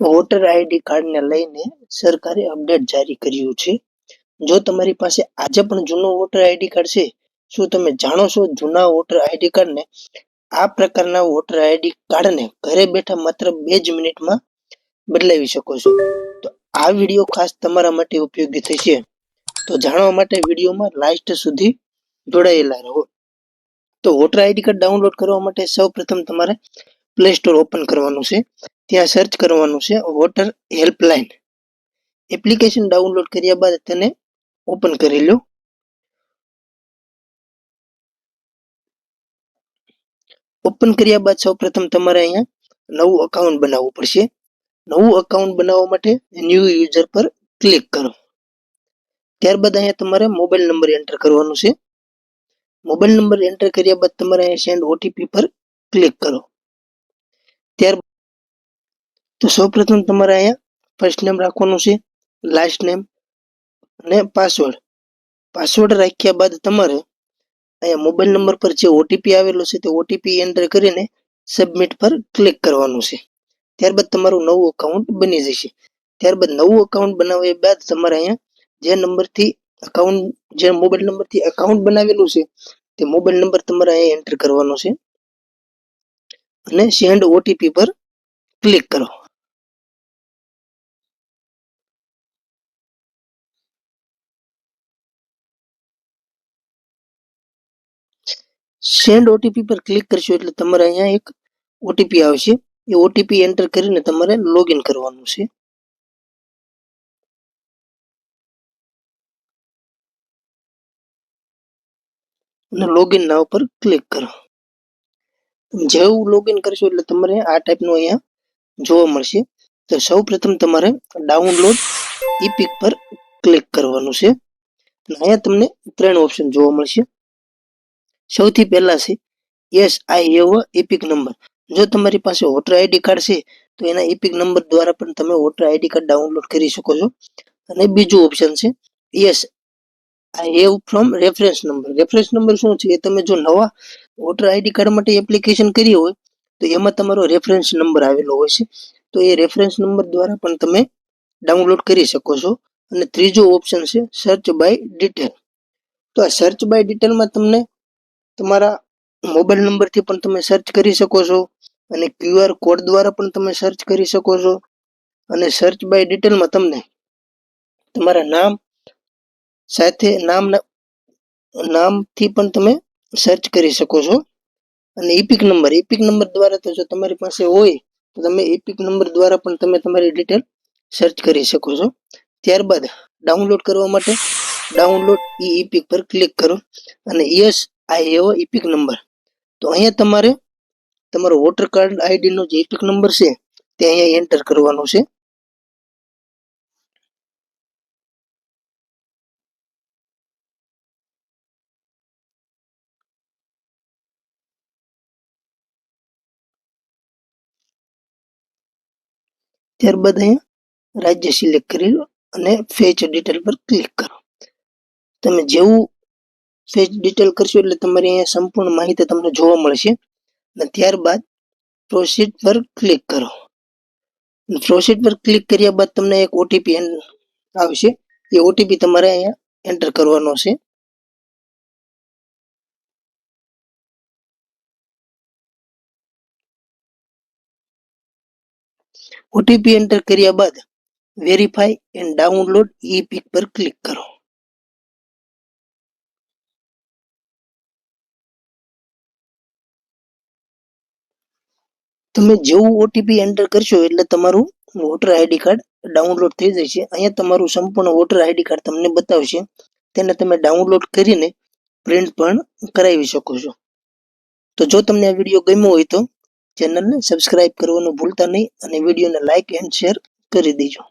Voter ID કાર્ડને લઈને સરકારે અપડેટ જારી કર્યું છે. જો તમારી પાસે આજે પણ જૂનું વોટર આઈડી કાર્ડ છે, શું તમે જાણો છો જૂના વોટર આઈડી કાર્ડને આ પ્રકારના વોટર આઈડી કાર્ડને ઘરે બેઠા માત્ર બે જ મિનિટમાં બદલાવી શકો છો. તો આ વીડિયો ખાસ તમારા માટે ઉપયોગી થશે. તો જાણવા માટે વિડીયોમાં લાસ્ટ સુધી જોડાયેલા રહો. તો વોટર આઈડી કાર્ડ ડાઉનલોડ કરવા માટે સૌ પ્રથમ તમારે પ્લે સ્ટોર ઓપન કરવાનું છે. ત્યાં સર્ચ કરવાનું છે વોટર હેલ્પલાઇન એપ્લિકેશન ડાઉનલોડ કર્યા બાદ તેને ઓપન કરી લો. ઓપન કર્યા બાદ સૌ પ્રથમ તમારે અહીંયા નવું અકાઉન્ટ બનાવવું પડશે. નવું અકાઉન્ટ બનાવવા માટે ન્યૂ યુઝર પર ક્લિક કરો. ત્યારબાદ અહીંયા તમારે મોબાઈલ નંબર એન્ટર કરવાનો છે. મોબાઈલ નંબર એન્ટર કર્યા બાદ તમારે અહીંયા સેન્ડ ઓટીપી પર ક્લિક કરો. ત્યાર તો સૌપ્રથમ તમારે અહીંયા ફર્સ્ટ નેમ રાખવાનું છે લાસ્ટ નેમ અને પાસવર્ડ પાસવર્ડ રાખ્યા બાદ તમારે અહીંયા મોબાઈલ નંબર પર જે ઓટીપી આવેલો છે તે ઓટીપી એન્ટર કરીને સબમિટ પર ક્લિક કરવાનું છે. ત્યારબાદ તમારું નવું અકાઉન્ટ બની જશે. ત્યારબાદ નવું અકાઉન્ટ બનાવ્યા બાદ તમારે અહીંયા જે નંબરથી અકાઉન્ટ જે મોબાઈલ નંબરથી અકાઉન્ટ બનાવેલું છે, તે મોબાઈલ નંબર તમારે અહીંયા એન્ટર કરવાનો છે. અને સેન્ડ ઓટીપી પર ક્લિક કરો. સેન્ડ ઓટીપી પર ક્લિક કરશો એટલે તમારે અહીંયા એક ઓટીપી આવશે. એ ઓટીપી એન્ટર કરીને તમારે લોગિન કરવાનું છે. અને લોગિન ના ઉપર ક્લિક કરો. જેવું લોગિન કરશો એટલે તમારે આ ટાઈપનું અહીંયા જોવા મળશે. તો સૌ પ્રથમ તમારે ડાઉનલોડ ઈપિક પર ક્લિક કરવાનું છે. અહીંયા તમને ત્રણ ઓપ્શન જોવા મળશે. સૌથી પહેલા છે yes I have a EPIC number જો તમારી પાસે વોટર આઈડી કાર્ડ છે, તો એના ઇપિક નંબર દ્વારા પણ તમે વોટર આઈડી કાર્ડ ડાઉનલોડ કરી શકો છો. અને બીજું ઓપ્શન છે yes I have from reference number reference number શું છે? એ તમે જો નવા વોટર આઈડી કાર્ડ માટે એપ્લિકેશન કરી હોય, તો એમાં તમારો રેફરન્સ નંબર આવેલો હોય છે. તો એ રેફરન્સ નંબર દ્વારા પણ તમે ડાઉનલોડ કરી શકો છો. અને ત્રીજો ઓપ્શન છે સર્ચ બાય ડિટેલ તો આ સર્ચ બાય ડિટેલમાં તમને તમારા મોબાઈલ નંબરથી પણ તમે સર્ચ કરી શકો છો અને ક્યુઆર કોડ દ્વારા પણ તમે સર્ચ કરી શકો છો. અને સર્ચ બાય ડિટેલમાં તમને તમારા નામ સાથે નામ નામથી પણ તમે સર્ચ કરી શકો છો. અને ઇપિક નંબર ઇપિક નંબર દ્વારા તો જો તમારી પાસે હોય, તો તમે ઇપિક નંબર દ્વારા પણ તમે તમારી ડિટેલ સર્ચ કરી શકો છો. ત્યારબાદ ડાઉનલોડ કરવા માટે ડાઉનલોડ ઈ ઇપિક પર ક્લિક કરો. અને યસ આ એવો ઇપિક નંબર. તો અહીંયા તમારે તમારો વોટર કાર્ડ આઈડીનો જે ઇપિક નંબર છે, તે અહીંયા એન્ટર કરવાનો છે. ત્યારબાદ અહીંયા રાજ્ય સિલેક્ટ કરી અને ફેચ ડિટેલ પર ક્લિક કરો. તમે જેવું ફેચ ડિટેલ કરશો એટલે તમારી અહીંયા સંપૂર્ણ માહિતી તમને જોવા મળશે. અને ત્યારબાદ પ્રોસીડ પર ક્લિક કરો. પ્રોસીડ પર ક્લિક કર્યા બાદ તમને એક ઓટીપી આવશે. એ ઓટીપી તમારે અહીંયા એન્ટર કરવાનો છે. ઓટીપી એન્ટર કર્યા બાદ verify and download e EPIC પર ક્લિક કરો. તમે જેવું ઓટીપી એન્ટર કરશો એટલે તમારું વોટર આઈડી કાર્ડ ડાઉનલોડ થઈ જશે. અહીંયા તમારું સંપૂર્ણ વોટર આઈડી કાર્ડ તમને બતાવશે. તેને તમે ડાઉનલોડ કરીને પ્રિન્ટ પણ કરાવી શકો છો. તો જો તમને આ વીડિયો ગમ્યો હોય તો ચેનલને સબસ્ક્રાઇબ કરવાનું ભૂલતા નહીં અને વિડીયોને લાઇક એન્ડ શેર કરી દેજો.